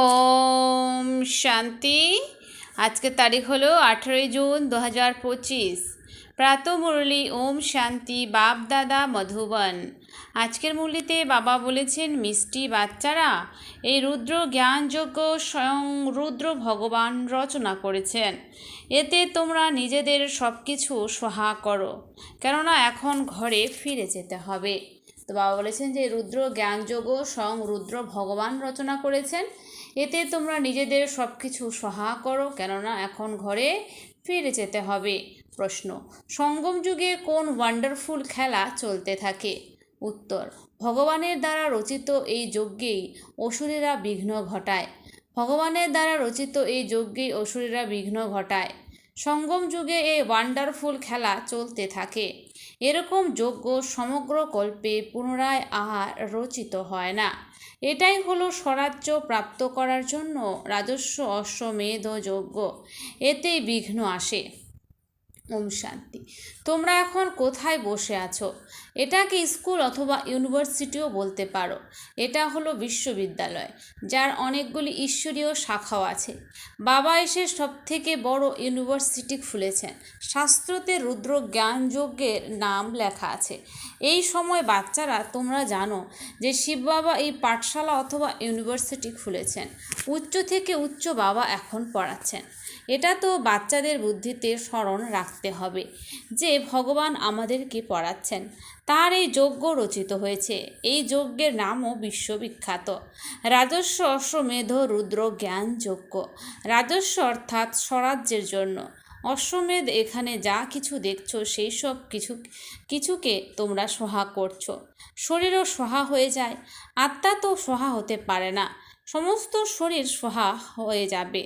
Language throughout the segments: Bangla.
ওম শান্তি। আজকের তারিখ হলো আঠেরোই জুন দু হাজার পঁচিশ। প্রাত মুরলি ওম শান্তি, বাপ দাদা মধুবন। আজকের মুরলিতে বাবা বলেছেন, মিষ্টি বাচ্চারা, এই রুদ্র জ্ঞানযোগ্য স্বয়ং রুদ্র ভগবান রচনা করেছেন। এতে তোমরা নিজেদের সব কিছু সহা করো, কেননা এখন ঘরে ফিরে যেতে হবে। তো বাবা বলেছেন যে, রুদ্র জ্ঞানযোগ্য স্বয়ং রুদ্র ভগবান রচনা করেছেন এতে তোমরা নিজেদের সব কিছু সহা করো, কেননা এখন ঘরে ফিরে যেতে হবে। প্রশ্ন, সঙ্গম যুগে কোন ওয়ান্ডারফুল খেলা চলতে থাকে? উত্তর, ভগবানের দ্বারা রচিত এই যজ্ঞেই অসুরেরা বিঘ্ন ঘটায়। ভগবানের দ্বারা রচিত এই যজ্ঞেই অসুরেরা বিঘ্ন ঘটায়। সঙ্গম যুগে এই ওয়ান্ডারফুল খেলা চলতে থাকে। এরকম যজ্ঞ সমগ্র কল্পে পুনরায় আর রচিত হয় না। এটাই হলো স্বরাজ্য প্রাপ্ত করার জন্য রাজস্ব অশ্বমেধ যজ্ঞ। এতেই বিঘ্ন আসে। ওম শান্তি তোমরা এখন কোথায় বসে আছো? এটাকে স্কুল অথবা ইউনিভার্সিটিও বলতে পারো? এটা হলো বিশ্ববিদ্যালয়, যার অনেকগুলি ঈশ্বরীয় শাখাও আছে। বাবা এসে সব থেকে বড় ইউনিভার্সিটি খুলেছেন। শাস্ত্রতে রুদ্র জ্ঞানযজ্ঞের নাম লেখা আছে। এই সময় বাচ্চারা, তোমরা জানো যে শিব বাবা এই পাঠশালা অথবা ইউনিভার্সিটি খুলেছেন। উচ্চ থেকে উচ্চ বাবা এখন পড়াচ্ছেন। এটা তো বাচ্চাদের বুদ্ধিতে স্মরণ রাখতে হবে যে ভগবান আমাদেরকে পড়াচ্ছেন। তার এই যজ্ঞ রচিত হয়েছে। এই যজ্ঞের নামও বিশ্ববিখ্যাত। রাজস্ব অশ্বমেধ রুদ্র জ্ঞান যজ্ঞ। রাজস্ব অর্থাৎ স্বরাজ্যের জন্য। অশ্বমেধ এখানে যা কিছু দেখছ, সেই সব কিছু, কিছুকে তোমরা সহা করছ। শরীরও সহা হয়ে যায়। আত্মা তো সহা হতে পারে না। সমস্ত শরীর সোহা হয়ে যাবে।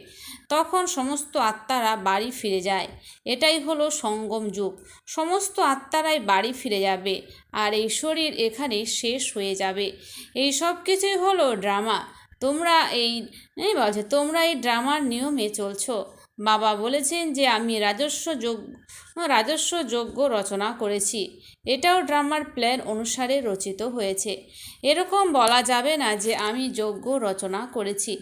তখন সমস্ত আত্মারা বাড়ি ফিরে যায়। এটাই হলো সঙ্গম যুগ। সমস্ত আত্মারাই বাড়ি ফিরে যাবে আর এই শরীর এখানে শেষ হয়ে যাবে। এই সব কিছুই হলো ড্রামা। তোমরা এই বলছে, তোমরা এই ড্রামার নিয়মে চলছো। বাবা বলেছেন যে আমি রাজস্ব যোগ, রাজস্ব যোগ্য রচনা করেছি। এটাও ড্রামার প্ল্যান অনুসারে রচিত হয়েছে। এরকম বলা যাবে না যে আমি যোগ্য রচনা করেছি।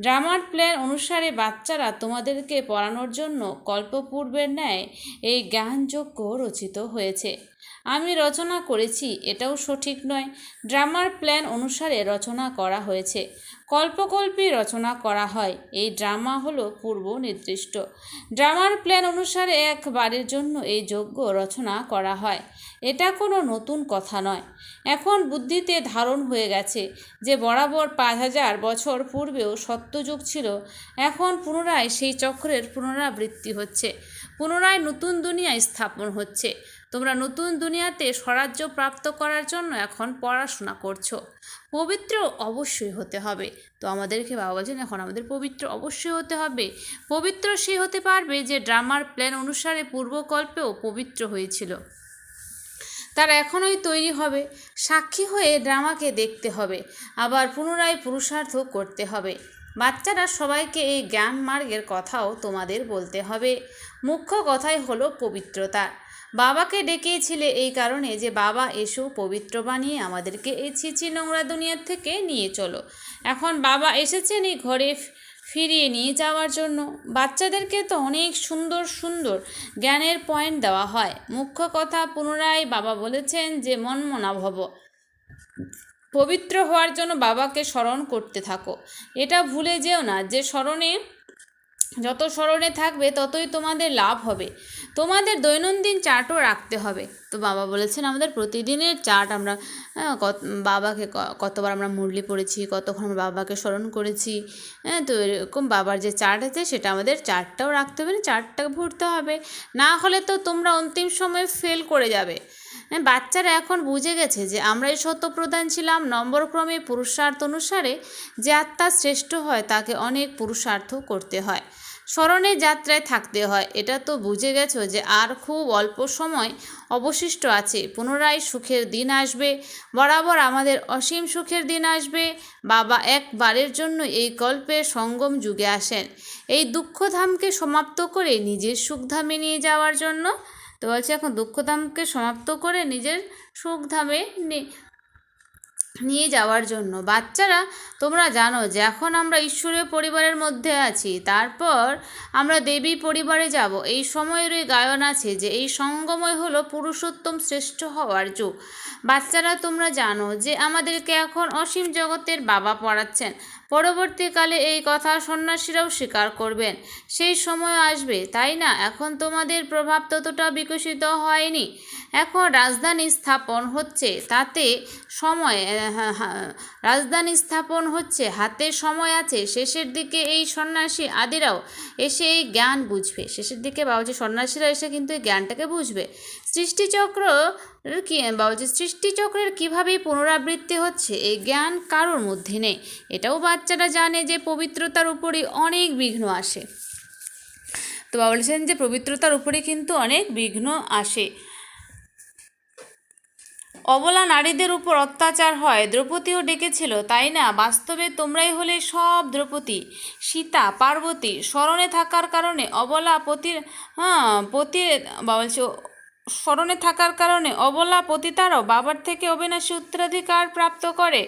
ড্রামার প্ল্যান অনুসারে বাচ্চারা তোমাদেরকে পড়ানোর জন্য কল্পপূর্বের ন্যায় এই জ্ঞানযোগ্য রচিত হয়েছে। আমি রচনা করেছি, এটাও সঠিক নয়। ড্রামার প্ল্যান অনুসারে রচনা করা হয়েছে। কল্পকল্পে রচনা করা হয়। এই ড্রামা হলো পূর্ব নির্দিষ্ট। ড্রামার প্ল্যান অনুসারে একবারের জন্য এই যজ্ঞ রচনা করা হয়। এটা কোনো নতুন কথা নয়। এখন বুদ্ধিতে ধারণ হয়ে গেছে যে বরাবর পাঁচ হাজার বছর পূর্বেও সত্যযুগ ছিল। এখন পুনরায় সেই চক্রের পুনরাবৃত্তি হচ্ছে। পুনরায় নতুন দুনিয়ায় স্থাপন হচ্ছে। তোমরা নতুন দুনিয়াতে স্বরাজ্য প্রাপ্ত করার জন্য এখন পড়াশোনা করছ। পবিত্র অবশ্যই হতে হবে। তো আমাদেরকে বাবা বলছেন, এখন আমাদের পবিত্র অবশ্যই হতে হবে। পবিত্র সে হতে পারবে যে ড্রামার প্ল্যান অনুসারে পূর্বকল্পেও পবিত্র হয়েছিল। তারা এখনই তৈরি হবে। সাক্ষী হয়ে ড্রামাকে দেখতে হবে। আবার পুনরায় পুরুষার্থ করতে হবে। বাচ্চারা সবাইকে এই জ্ঞান মার্গের কথাও তোমাদের বলতে হবে। মুখ্য কথাই হলো পবিত্রতা। বাবাকে ডেকেছিলে এই কারণে যে, বাবা, এসো, পবিত্র বানিয়ে আমাদেরকে এই ছিচি নোংরা দুনিয়ার থেকে নিয়ে চলো। এখন বাবা এসেছেন এই ঘরে ফিরিয়ে নিয়ে যাওয়ার জন্য। বাচ্চাদেরকে তো অনেক সুন্দর সুন্দর জ্ঞানের পয়েন্ট দেওয়া হয়। মুখ্য কথা পুনরায় বাবা বলেছেন যে, মনমনা ভব। পবিত্র হওয়ার জন্য বাবাকে স্মরণ করতে থাকো। এটা ভুলে যেও না যে, স্মরণে যত স্মরণে থাকবে, ততই তোমাদের লাভ হবে। তোমাদের দৈনন্দিন চার্টও রাখতে হবে। তো বাবা বলেছেন, আমাদের প্রতিদিনের চার্ট আমরা কত, বাবাকে কতবার আমরা মুরলি পড়েছি, কতক্ষণ আমরা বাবাকে স্মরণ করেছি হ্যাঁ তো এরকম বাবার যে চার্ট আছে, সেটা আমাদের চার্টটাও রাখতে হবে না চার্টটা ভরতে হবে। না হলে তো তোমরা অন্তিম সময়ে ফেল করে যাবে। হ্যাঁ বাচ্চারা এখন বুঝে গেছে যে আমরাই সত্যপ্রধান ছিলাম, নম্বরক্রমে পুরুষার্থ অনুসারে যে আত্মা শ্রেষ্ঠ হয় তাকে অনেক পুরুষার্থ করতে হয়। স্মরণের যাত্রায় থাকতে হয়। এটা তো বুঝে গেছো যে আর খুব অল্প সময় অবশিষ্ট আছে। পুনরায় সুখের দিন আসবে। বরাবর আমাদের অসীম সুখের দিন আসবে। বাবা একবারের জন্য এই কল্পের সঙ্গম যুগে আসেন। এই দুঃখধামকে সমাপ্ত করে নিজের সুখধামে নিয়ে যাওয়ার জন্য তো বলছে এখন দুঃখধামকে সমাপ্ত করে নিজের সুখধামে নিয়ে যাওয়ার জন্য। বাচ্চারা তোমরা জানো যে এখন আমরা ঈশ্বরীয় পরিবারের মধ্যে আছি তারপর আমরা দেবী পরিবারে যাব। এই সময়েরই গায়ন আছে যে এই সঙ্গময় হলো পুরুষোত্তম শ্রেষ্ঠ হওয়ার যুগ। বাচ্চারা তোমরা জানো যে আমাদেরকে এখন অসীম জগতের বাবা পড়াচ্ছেন। পরবর্তীকালে এই কথা সন্ন্যাসীরাও স্বীকার করবেন। সেই সময় আসবে তাই না? এখন তোমাদের প্রভাব ততটা বিকশিত হয়নি। এখন রাজধানী স্থাপন হচ্ছে তাতে সময় হ্যাঁ, হ্যাঁ, রাজধানী স্থাপন হচ্ছে, হাতে সময় আছে, শেষের দিকে এই সন্ন্যাসী আদিরাও এসে এই জ্ঞান বুঝবে। শেষের দিকে বাবুজি সন্ন্যাসীরা এসে কিন্তু এই জ্ঞানটাকে বুঝবে। সৃষ্টিচক্র কি, বাবুজি, সৃষ্টিচক্রের কীভাবে পুনরাবৃত্তি হচ্ছে? এই জ্ঞান কারোর মধ্যে নেই। এটাও বাচ্চারা জানে যে পবিত্রতার উপরই অনেক বিঘ্ন আসে। তো বলছেন যে পবিত্রতার উপরে কিন্তু অনেক বিঘ্ন আসে। অবলা নারীদের উপর অত্যাচার হয়। দ্রৌপদীও ডেকেছিল, তাই না? বাস্তবে তোমরাই হলে সব দ্রৌপদী। সীতা, পার্বতী, স্মরণে থাকার কারণে অবলা পতির হ্যাঁ পতি বা বলছে, স্মরণে থাকার কারণে অবলা পতিতারও বাবার থেকে অবিনাশী উত্তরাধিকার প্রাপ্ত করে।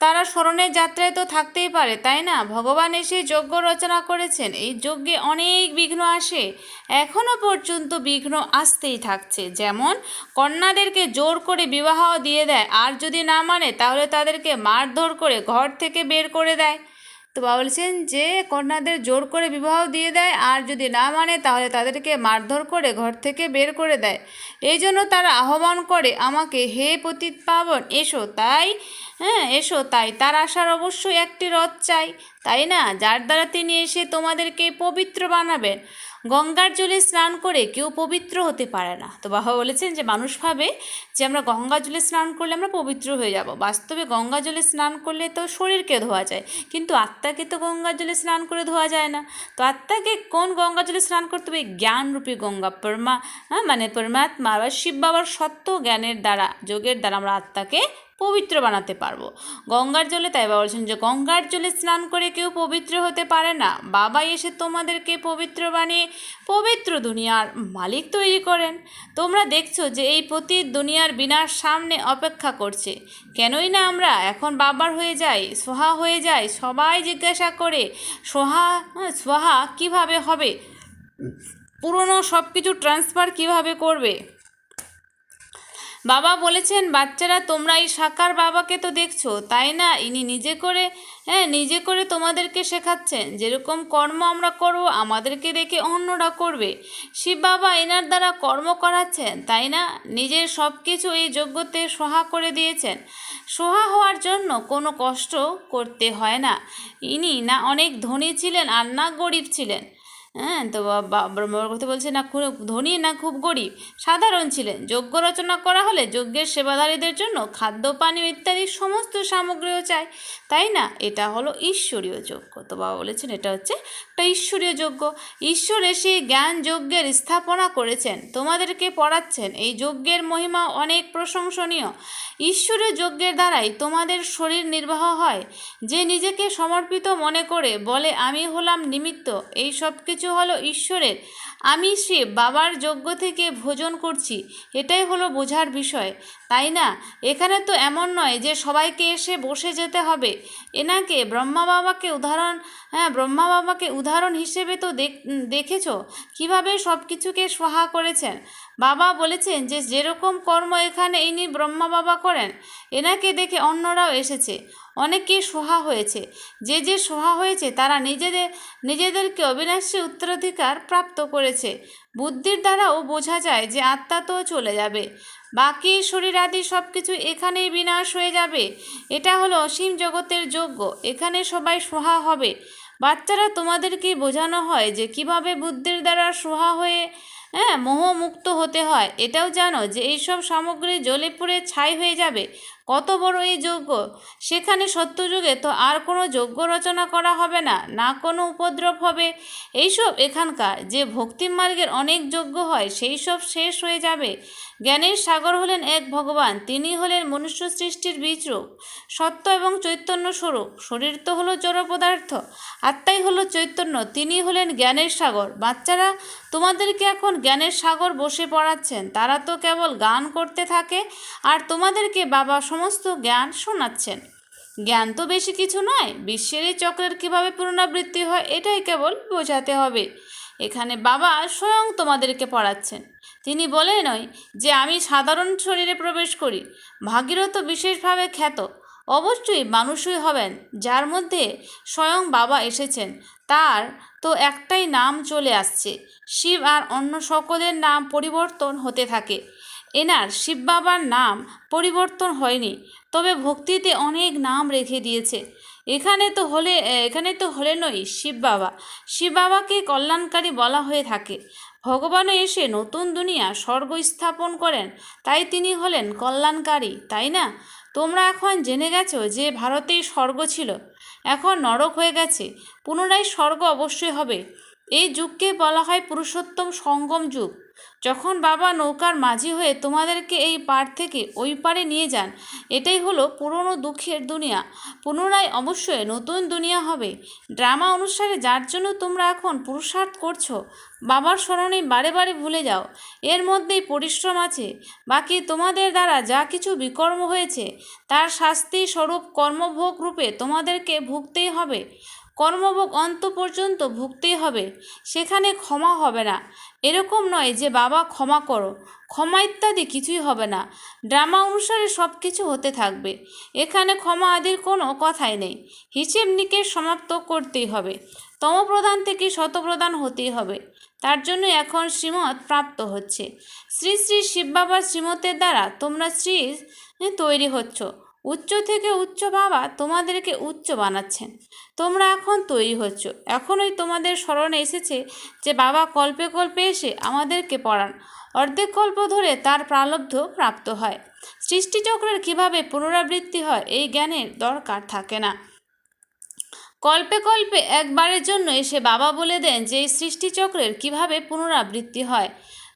তারা স্মরণের যাত্রায় তো থাকতেই পারে, তাই না? ভগবান এসে যজ্ঞ রচনা করেছেন, এই যজ্ঞে অনেক বিঘ্ন আসে এখনও পর্যন্ত বিঘ্ন আসতেই থাকছে। যেমন, কন্যাদেরকে জোর করে বিবাহ দিয়ে দেয়, আর যদি না মানে তাহলে তাদেরকে মারধর করে ঘর থেকে বের করে দেয়। তো বলছেন যে, কন্যাদের জোর করে বিবাহ দিয়ে দেয়, আর যদি না মানে তাহলে তাদেরকে মারধর করে ঘর থেকে বের করে দেয়। এই জন্য তারা আহ্বান করে, আমাকে হে পতিত পাবন এসো। তাই হ্যাঁ এসো তাই। তার আসার অবশ্যই একটি রথ চাই, তাই না? যার দ্বারা তিনি এসে তোমাদেরকে পবিত্র বানাবেন। গঙ্গার জলে স্নান করে কেউ পবিত্র হতে পারে না। তো বাবা বলেছেন যে, মানুষ ভাবে যে, আমরা গঙ্গা জলে স্নান করলে আমরা পবিত্র হয়ে যাব। বাস্তবে গঙ্গা জলে স্নান করলে তো শরীরকে ধোয়া যায়, কিন্তু আত্মাকে তো গঙ্গা জলে স্নান করে ধোয়া যায় না। তো আত্মাকে কোন গঙ্গা জলে স্নান করতে হবে? জ্ঞানরূপী গঙ্গা, পরমা হ্যাঁ মানে পরমাত্মা বা শিব বাবার সত্য জ্ঞানের দ্বারা, যোগের দ্বারা আমরা আত্মাকে পবিত্র বানাতে পারব। গঙ্গার জলে তাই বাবা বলছেন যে, গঙ্গার জলে স্নান করে কেউ পবিত্র হতে পারে না। বাবা এসে তোমাদেরকে পবিত্র বানিয়ে পবিত্র দুনিয়ার মালিক তৈরি করেন। তোমরা দেখছ যে এই প্রতি দুনিয়ার বিনার সামনে অপেক্ষা করছে। কেনই না আমরা এখন বাবার হয়ে যাই, সোহা হয়ে যাই, সবাই জিজ্ঞাসা করে, সোহা সোহা কীভাবে হবে? পুরনো সব কিছু ট্রান্সফার কীভাবে করবে? বাবা বলেছেন, বাচ্চারা, তোমরা এই সাকার বাবাকে তো দেখছ, তাই না? ইনি নিজে করে হ্যাঁ নিজে করে তোমাদেরকে শেখাচ্ছেন। যেরকম কর্ম আমরা করব, আমাদেরকে দেখে অন্যরা করবে। শিব বাবা এনার দ্বারা কর্ম করাচ্ছেন, তাই না? নিজের সব কিছু এই যোগ্যতে সহা করে দিয়েছেন। সহা হওয়ার জন্য কোনো কষ্ট করতে হয় না। ইনি না অনেক ধনী ছিলেন, আর না গরিব ছিলেন। হ্যাঁ তো ব্রহ্মবর্গতে বলছে না, খুব ধনী না খুব গরিব। সাধারণ ছিলেন। যজ্ঞ রচনা করা হলে যজ্ঞের সেবাধারীদের জন্য খাদ্য, পানীয় ইত্যাদি সমস্ত সামগ্রীও চাই তাই না? এটা হলো ঈশ্বরীয় যজ্ঞ। তো বাবা বলেছেন এটা হচ্ছে একটা ঈশ্বরীয় যজ্ঞ। ঈশ্বর এসে জ্ঞান যজ্ঞের স্থাপনা করেছেন। তোমাদেরকে পড়াচ্ছেন। এই যজ্ঞের মহিমা অনেক প্রশংসনীয়। ঈশ্বরীয় যজ্ঞের দ্বারাই তোমাদের শরীর নির্বাহ হয়। যে নিজেকে সমর্পিত মনে করে, বলে, আমি হলাম নিমিত্ত। এই সব কিছু হলো ঈশ্বরের। আমি সে বাবার যজ্ঞ থেকে ভোজন করছি, এটাই হলো বোঝার বিষয়, তাই না? এখানে তো এমন নয় যে সবাইকে এসে বসে যেতে হবে। এনাকে ব্রহ্মা বাবাকে উদাহরণ হ্যাঁ ব্রহ্মা বাবাকে উদাহরণ হিসেবে তো দেখ, দেখেছ, কীভাবে সব কিছুকে সহা করেছেন? বাবা বলেছেন যে যেরকম কর্ম এখানে ইনি ব্রহ্মা বাবা করেন, এনাকে দেখে অন্যরাও এসেছে। অনেকে সোহা হয়েছে। যে যে সোহা হয়েছে, তারা নিজেদের, নিজেদেরকে অবিনাশী উত্তরাধিকার প্রাপ্ত করেছে। বুদ্ধির দ্বারাও বোঝা যায় যে আত্মা তো চলে যাবে। বাকি শরীর আদি সব কিছু এখানেই বিনাশ হয়ে যাবে। এটা হলো অসীম জগতের যোগ্য এখানে সবাই সোহা হবে। বাচ্চারা, তোমাদেরকে বোঝানো হয় যে কীভাবে বুদ্ধির দ্বারা সোহা হয়ে হ্যাঁ মোহমুক্ত হতে হয়। এটাও জানো যে এইসব সামগ্রী জ্বলে পুড়ে ছাই হয়ে যাবে। কত বড় এই যজ্ঞ? সেখানে সত্যযুগে তো আর কোনো যজ্ঞ রচনা করা হবে না না কোনো উপদ্রব হবে। এইসব এখানকার যে ভক্তি মার্গের অনেক যজ্ঞ হয় সেই সব শেষ হয়ে যাবে। জ্ঞানের সাগর হলেন এক ভগবান, তিনি হলেন মনুষ্য সৃষ্টির বীজরূপ সত্য এবং চৈতন্য স্বরূপ। শরীর তো হলো জড় পদার্থ, আত্মাই হলো চৈতন্য, তিনি হলেন জ্ঞানের সাগর। বাচ্চারা, তোমাদেরকে এখন জ্ঞানের সাগর বসে পড়াচ্ছেন, তারা তো কেবল গান করতে থাকে, আর তোমাদেরকে বাবা সমস্ত জ্ঞান শোনাচ্ছেন। জ্ঞান তো বেশি কিছু নয়, বিশ্বের এই চক্রের কীভাবে পুনরাবৃত্তি হয় এটাই কেবল বোঝাতে হবে। এখানে বাবা স্বয়ং তোমাদেরকে পড়াচ্ছেন। তিনি বলে নয় যে আমি সাধারণ শরীরে প্রবেশ করি, ভাগীরথ বিশেষভাবে খ্যাত। অবশ্যই মানুষই হবেন, যার মধ্যে স্বয়ং বাবা এসেছেন। তার তো একটাই নাম চলে আসছে, শিব আর অন্য সকলের নাম পরিবর্তন হতে থাকে। এনার শিব বাবার নাম পরিবর্তন হয়নি, তবে ভক্তিতে অনেক নাম রেখে দিয়েছে। এখানে তো হলে এখানে তো হলেনই শিব বাবা শিব বাবাকে কল্যাণকারী বলা হয়ে থাকে। ভগবানও এসে নতুন দুনিয়া স্বর্গ স্থাপন করেন, তাই তিনি হলেন কল্যাণকারী, তাই না? তোমরা এখন জেনে গেছো যে ভারতেই স্বর্গ ছিল। এখন নরক হয়ে গেছে। পুনরায় স্বর্গ অবশ্যই হবে। এই যুগকে বলা হয় পুরুষোত্তম সঙ্গম যুগ। যখন বাবা নৌকার মাঝি হয়ে তোমাদেরকে এই পার থেকে ওই পারে নিয়ে যান, এটাই হলো পুরনো দুঃখের দুনিয়া। পুনরায় অবশ্যই নতুন দুনিয়া হবে। ড্রামা অনুসারে যার জন্য তোমরা এখন পুরুষার্থ করছ, বাবার স্মরণে বারে বারে ভুলে যাও। এর মধ্যেই পরিশ্রম আছে। বাকি তোমাদের দ্বারা যা কিছু বিকর্ম হয়েছে, তার শাস্তি স্বরূপ কর্মভোগ রূপে তোমাদেরকে ভুগতেই হবে। কর্মভোগ অন্ত পর্যন্ত ভুগতেই হবে। সেখানে ক্ষমা হবে না। এরকম নয় যে, বাবা, ক্ষমা করো। ক্ষমা ইত্যাদি কিছুই হবে না। ড্রামা অনুসারে সব কিছু হতে থাকবে। এখানে ক্ষমা আদির কোনো কথাই নেই। হিসেব নিকেশ সমাপ্ত করতেই হবে। তমপ্রধান থেকে শতপ্রধান হতেই হবে। তার জন্য এখন শ্রীমত প্রাপ্ত হচ্ছে। শ্রী শ্রী শিব বাবার শ্রীমতের দ্বারা তোমরা শ্রী তৈরি হচ্ছ। উচ্চ থেকে উচ্চ বাবা তোমাদেরকে উচ্চ বানাচ্ছেন। তোমরা এখন তৈরি হচ্ছ। এখনই তোমাদের স্মরণে এসেছে যে বাবা কল্পে কল্পে এসে আমাদেরকে পড়ান। অর্ধেক কল্প ধরে তার প্রালব্ধ প্রাপ্ত হয়। সৃষ্টিচক্রের কীভাবে পুনরাবৃত্তি হয় এই জ্ঞানের দরকার থাকে না। কল্পে কল্পে একবারের জন্য এসে বাবা বলে দেন যে এই সৃষ্টিচক্রের কীভাবে পুনরাবৃত্তি হয়।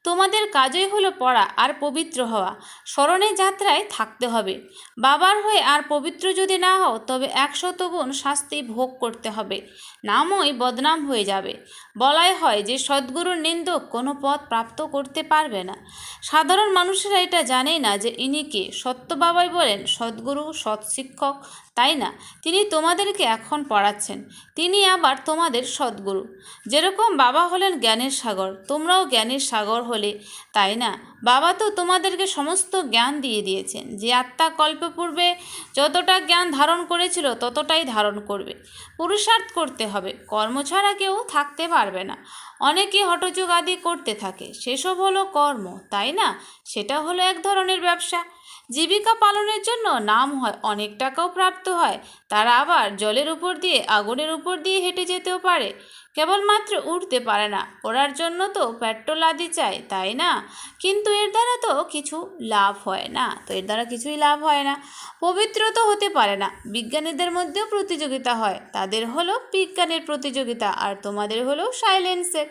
তোমাদের কাজই হলো পড়া আর পবিত্র হওয়া। স্মরণের যাত্রায় থাকতে হবে। বাবার হয়ে আর পবিত্র যদি না হও, তবে একশত গুণ শাস্তি ভোগ করতে হবে। নামই বদনাম হয়ে যাবে। বলাই হয় যে, সদ্গুরুর নিন্দক কোনো পথ প্রাপ্ত করতে পারবে না। সাধারণ মানুষেরা এটা জানেই না যে, ইনি কে? সত্য বাবাই বলেন, সদ্গুরু সৎ শিক্ষক তাই না? তিনি তোমাদেরকে এখন পড়াচ্ছেন। তিনি আবার তোমাদের সদ্গুরু। যেরকম বাবা হলেন জ্ঞানের সাগর, তোমরাও জ্ঞানের সাগর হলে, তাই না? বাবা তো তোমাদেরকে সমস্ত জ্ঞান দিয়ে দিয়েছেন, যে আত্মা কল্পপূর্বে যতটা জ্ঞান ধারণ করেছিল, ততটাই ধারণ করবে। পুরুষার্থ করতে হবে, কর্ম ছাড়া কেউ থাকতে পারবে না। অনেকে হঠযোগ আদি করতে থাকে, সেসব হলো কর্ম, তাই না? সেটা হলো এক ধরনের ব্যবসা। জীবিকা পালনের জন্য নাম হয়, অনেক টাকাও প্রাপ্ত হয়। তারা আবার জলের উপর দিয়ে, আগুনের উপর দিয়ে হেঁটে যেতেও পারে। কেবলমাত্র উঠতে পারে না। ওড়ার জন্য তো পেট্রোল আদি চাই, তাই না? কিন্তু এর দ্বারা তো কিছু লাভ হয় না। তো এর দ্বারা কিছুই লাভ হয় না। পবিত্র তো হতে পারে না। বিজ্ঞানীদের মধ্যেও প্রতিযোগিতা হয়। তাদের হলো বিজ্ঞানের প্রতিযোগিতা আর তোমাদের হলো সাইলেন্সের।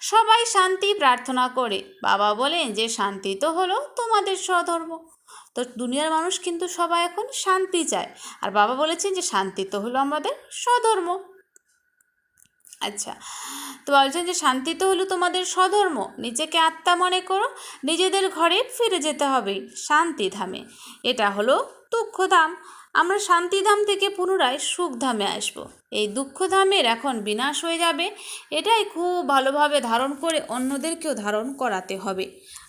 সবাই শান্তি প্রার্থনা করে। বাবা বলেন যে শান্তি তো হলো তোমাদের স্বধর্ম। তো দুনিয়ার মানুষ কিন্তু সবাই এখন শান্তি চায়। আর বাবা বলেছেন যে শান্তি তো হলো আমাদের স্বধর্ম। আচ্ছা তো বলছেন যে শান্তি তো হলো তোমাদের স্বধর্ম। নিজেকে আত্মা মনে করো, নিজেদের ঘরে ফিরে যেতে হবে শান্তিধামে এটা হলো দুঃখধাম আমরা শান্তিধাম থেকে পুনরায় সুখধামে আসব। এই দুঃখধামের এখন বিনাশ হয়ে যাবে। এটাই খুব ভালোভাবে ধারণ করে অন্যদেরকেও ধারণ করাতে হবে।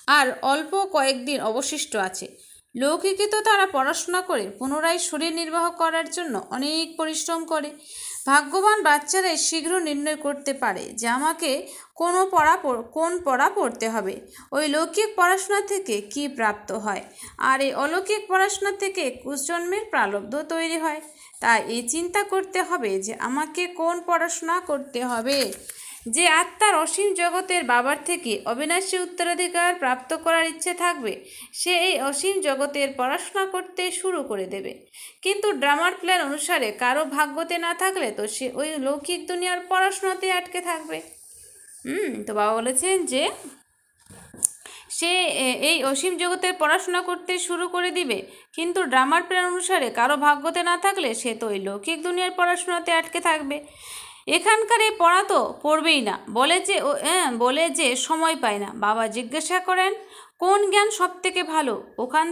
আর অল্প কয়েকদিন অবশিষ্ট আছে। লৌকিকে তো তারা পড়াশোনা করে, পুনরায় শরীর নির্বাহ করার জন্য অনেক পরিশ্রম করে। ভাগ্যবান বাচ্চারাই শীঘ্র নির্ণয় করতে পারে যে আমাকে কোনো পড়া কোন পড়া পড়তে হবে। ওই লৌকিক পড়াশোনা থেকে কি প্রাপ্ত হয়? আর এই অলৌকিক পড়াশোনা থেকে কুজন্মের প্রালব্ধ তৈরি হয়। তাই এই চিন্তা করতে হবে যে আমাকে কোন পড়াশোনা করতে হবে। যে আত্মার অসীম জগতের বাবার থেকে অবিনাশী উত্তরাধিকার প্রাপ্ত করার ইচ্ছে থাকবে, সে এই অসীম জগতের পড়াশোনা করতে শুরু করে দেবে। কিন্তু ড্রামার প্ল্যান অনুসারে কারও ভাগ্যতে না থাকলে তো সে ওই লৌকিক দুনিয়ার পড়াশোনাতে আটকে থাকবে। হুম, তো বাবা বলেছেন যে সে এই অসীম জগতের পড়াশোনা করতে শুরু করে দিবে, কিন্তু ড্রামার প্ল্যান অনুসারে কারও ভাগ্যতে না থাকলে সে তো ওই লৌকিক দুনিয়ার পড়াশোনাতে আটকে থাকবে। এখানকার পড়া তো পড়বেই না। বলে যে ও হ্যাঁ বলে যে সময় পায় না। বাবা জিজ্ঞাসা করেন, কোন জ্ঞান সব থেকে ভালো? ওখান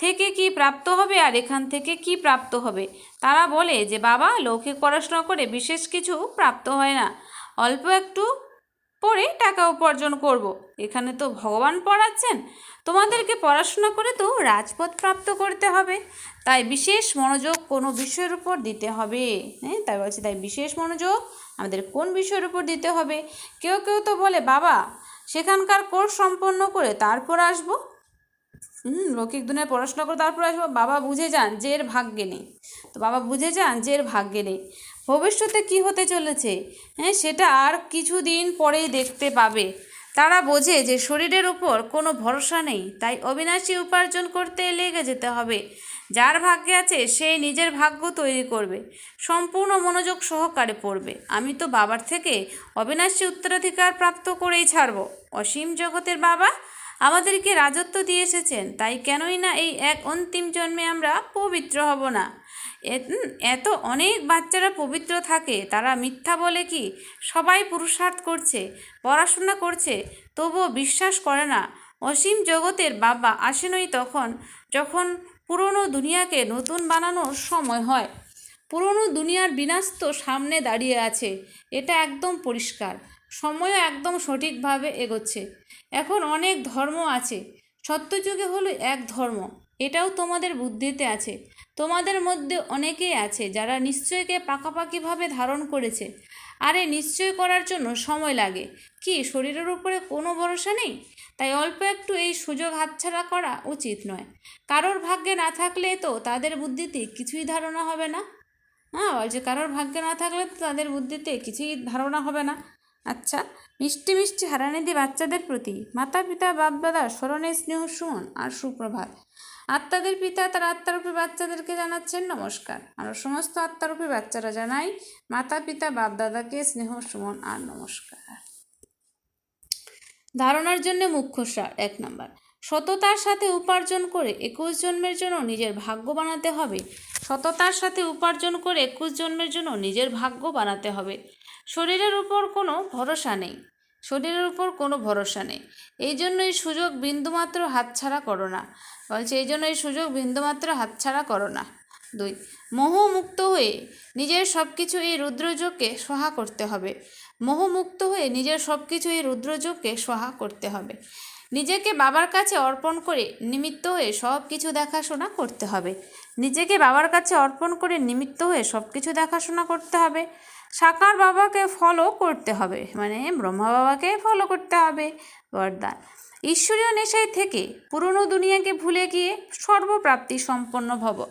থেকে কি প্রাপ্ত হবে আর এখান থেকে কি প্রাপ্ত হবে? তারা বলে যে, বাবা, লৌকিক পড়াশোনা করে বিশেষ কিছু প্রাপ্ত হয় না। অল্প একটু পড়ে টাকা উপার্জন করব। এখানে তো ভগবান পড়াচ্ছেন। তোমাদেরকে পড়াশোনা করে তো রাজপথ প্রাপ্ত করতে হবে। তাই বিশেষ মনোযোগ কোনো বিষয়ের উপর দিতে হবে। হ্যাঁ তাই বলছি, তাই বিশেষ মনোযোগ আমাদের কোন বিষয়ের উপর দিতে হবে? কেউ কেউ তো বলে, বাবা, সেখানকার কোর্স সম্পন্ন করে তারপর আসব। হুম, লৌকিক দুনিয়ায় পড়াশোনা করে তারপর আসব। বাবা বুঝে যান যে এর ভাগ্যে নেই। তো বাবা বুঝে যান যে এর ভাগ্যে নেই। ভবিষ্যতে কি হতে চলেছে? হ্যাঁ সেটা আর কিছুদিন পরেই দেখতে পাবে। তারা বোঝে যে শরীরের উপর কোনো ভরসা নেই, তাই অবিনাশী উপার্জন করতে লেগে যেতে হবে। যার ভাগ্যে আছে সেই নিজের ভাগ্য তৈরি করবে, সম্পূর্ণ মনোযোগ সহকারে পড়বে। আমি তো বাবার থেকে অবিনাশী উত্তরাধিকার প্রাপ্ত করেই ছাড়ব। অসীম জগতের বাবা আমাদেরকে রাজত্ব দিয়ে এসেছেন, তাই কেনই না এই এক অন্তিম জন্মে আমরা পবিত্র হব না? এত অনেক বাচ্চারা পবিত্র থাকে, তারা মিথ্যা বলে কি? সবাই পুরুষার্থ করছে, পড়াশোনা করছে, তবুও বিশ্বাস করে না। অসীম জগতের বাবা আসেনই তখন, যখন পুরনো দুনিয়াকে নতুন বানানোর সময় হয়। পুরনো দুনিয়ার বিনাশ তো সামনে দাঁড়িয়ে আছে, এটা একদম পরিষ্কার, সময়ও একদম সঠিকভাবে এগোচ্ছে। এখন অনেক ধর্ম আছে, সত্যযুগে হলো এক ধর্ম। এটাও তোমাদের বুদ্ধিতে আছে। তোমাদের মধ্যে অনেকেই আছে যারা নিশ্চয়কে পাকাপাকিভাবে ধারণ করেছে। আর নিশ্চয় করার জন্য সময় লাগে। কি, শরীরের উপরে কোনো ভরসা নেই? তাই অল্প একটু এই সুযোগ হাতছাড়া করা উচিত নয়। কারোর ভাগ্যে না থাকলে তো তাদের বুদ্ধিতে কিছুই ধারণা হবে না। হ্যাঁ বলছে কারোর ভাগ্যে না থাকলে তো তাদের বুদ্ধিতে কিছুই ধারণা হবে না। আচ্ছা মিষ্টি মিষ্টি হারানিধি বাচ্চাদের প্রতি মাতা পিতা বাপদাদা, স্মরণে স্নেহ সুমন আর সুপ্রভাত। আত্মাদের পিতা, তার আত্মারূপী বাচ্চাদেরকে জানাচ্ছেন নমস্কার। আর সমস্ত আত্মারূপী বাচ্চারা জানাই, মাতা, পিতা বাপদাদাকে স্নেহ, সুমন আর নমস্কার। ধারণার জন্য মুখ্য সার, এক নম্বর। সততার সাথে উপার্জন করে একুশ জন্মের জন্য নিজের ভাগ্য বানাতে হবে। সততার সাথে উপার্জন করে একুশ জন্মের জন্য নিজের ভাগ্য বানাতে হবে। শরীরের উপর কোনো ভরসা নেই। শরীরের উপর কোনো ভরসা নেই। এই জন্য এই সুযোগ বিন্দুমাত্র হাতছাড়া করো না। বলছে, এই জন্য এই সুযোগ বিন্দুমাত্র হাতছাড়া করো না। দুই, মোহমুক্ত হয়ে নিজের সব কিছু এই রুদ্রযোগকে সহা করতে হবে। মোহমুক্ত হয়ে নিজের সব কিছু এই রুদ্রযোগকে সহা করতে হবে। নিজেকে বাবার কাছে অর্পণ করে নিমিত্ত হয়ে সব কিছু দেখাশোনা করতে হবে। নিজেকে বাবার কাছে অর্পণ করে নিমিত্ত হয়ে সব কিছু দেখাশোনা করতে হবে। সাকার বাবাকে ফলো করতে হবে। মানে ব্রহ্মা বাবাকে ফলো করতে হবে বরদান। ঈশ্বরীয় নেশায় থেকে পুরনো দুনিয়াকে ভুলে গিয়ে সর্বপ্রাপ্তি সম্পন্ন ভব।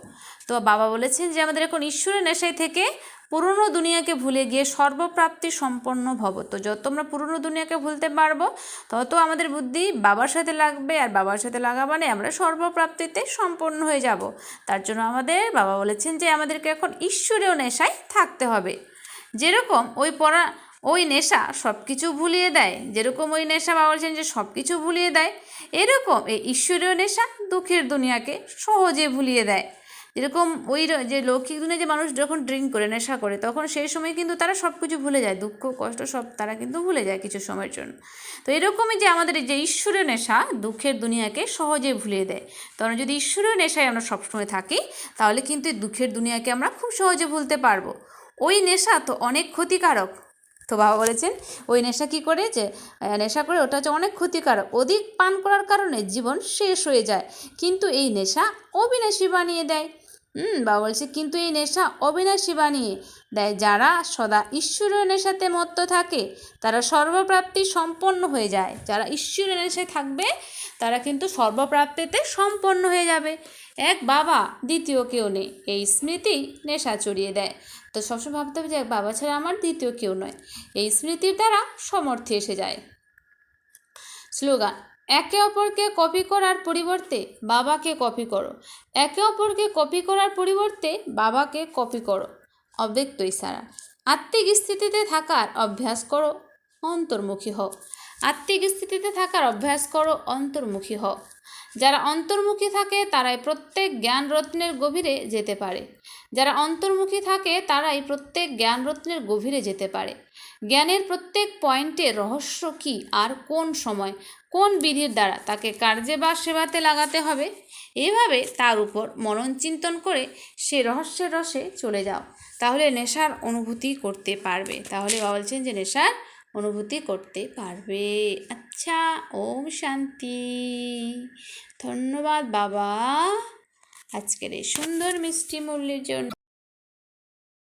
তো বাবা বলেছেন যে, আমাদের এখন ঈশ্বরের নেশায় থেকে পুরনো দুনিয়াকে ভুলে গিয়ে সর্বপ্রাপ্তি সম্পন্ন ভব। তো যত আমরা পুরনো দুনিয়াকে ভুলতে পারব, তত আমাদের বুদ্ধি বাবার সাথে লাগবে আর বাবার সাথে লাগা মানে আমরা সর্বপ্রাপ্তিতে সম্পন্ন হয়ে যাব। তার জন্য আমাদের বাবা বলেছেন যে, আমাদেরকে এখন ঈশ্বরীয় নেশায় থাকতে হবে। যেরকম ওই পড়া, ওই নেশা সব কিছু ভুলিয়ে দেয়, যেরকম ওই নেশা বাবা বলছেন যে সব কিছু ভুলিয়ে দেয়, এরকম এই ঈশ্বরীয় নেশা দুঃখের দুনিয়াকে সহজে ভুলিয়ে দেয়। যেরকম ওই যে লৌকিক দুনিয়া যে মানুষ যখন ড্রিঙ্ক করে, নেশা করে, তখন সেই সময় কিন্তু তারা সব কিছু ভুলে যায়, দুঃখ, কষ্ট সব তারা কিন্তু ভুলে যায় কিছু সময়ের জন্য। তো এরকমই যে আমাদের যে ঈশ্বরীয় নেশা দুঃখের দুনিয়াকে সহজে ভুলিয়ে দেয়। তখন যদি ঈশ্বরীয় নেশায় আমরা সবসময় থাকি, তাহলে কিন্তু এই দুঃখের দুনিয়াকে আমরা খুব সহজে ভুলতে পারব। ওই নেশা তো অনেক ক্ষতিকারক। তো বাবা বলেছেন, ওই নেশা কী করে? যে নেশা করে ওটা হচ্ছে অনেক ক্ষতিকারক। অধিক পান করার কারণে জীবন শেষ হয়ে যায়। কিন্তু এই নেশা অবিনাশী বানিয়ে দেয়। হুম, বাবা বলছে, কিন্তু এই নেশা অবিনাশী বানিয়ে দেয়। যারা সদা ঈশ্বরের নেশাতে মত্ত থাকে, তারা সর্বপ্রাপ্তি সম্পন্ন হয়ে যায়। যারা ঈশ্বরের নেশায় থাকবে, তারা কিন্তু সর্বপ্রাপ্তিতে সম্পন্ন হয়ে যাবে। এক বাবা দ্বিতীয় কেউ নেই। এই স্মৃতি নেশা চড়িয়ে দেয়। তো সবসময় ভাবতে হবে যে এক বাবা ছাড়া আমার দ্বিতীয় কেউ নয়। এই স্মৃতির দ্বারা সমর্থে এসে যায়। স্লোগান, একে অপরকে কপি করার পরিবর্তে বাবাকে কপি করো। একে অপরকে কপি করার পরিবর্তে বাবাকে কপি করো। অব্যক্ত ইশারা। আত্মিক স্থিতিতে থাকার অভ্যাস করো। অন্তর্মুখী হও। আত্মিক স্থিতিতে থাকার অভ্যাস করো, অন্তর্মুখী হও। যারা অন্তর্মুখী থাকে, তারাই প্রত্যেক জ্ঞান রত্নের গভীরে যেতে পারে। যারা অন্তর্মুখী থাকে, তারাই প্রত্যেক জ্ঞানরত্নের গভীরে যেতে পারে। জ্ঞানের প্রত্যেক পয়েন্টে রহস্য কী, আর কোন সময়, কোন বিধির দ্বারা তাকে কার্যে বা সেবাতে লাগাতে হবে, এভাবে তার উপর মনন চিন্তন করে সে রহস্যের রসে চলে যাও। তাহলে নেশার অনুভূতি করতে পারবে। তাহলে বলছেন যে, নেশার অনুভূতি করতে পারবে। আচ্ছা ওম শান্তি। ধন্যবাদ বাবা। আজকের এই সুন্দর মিষ্টি মূল্যের জন্য।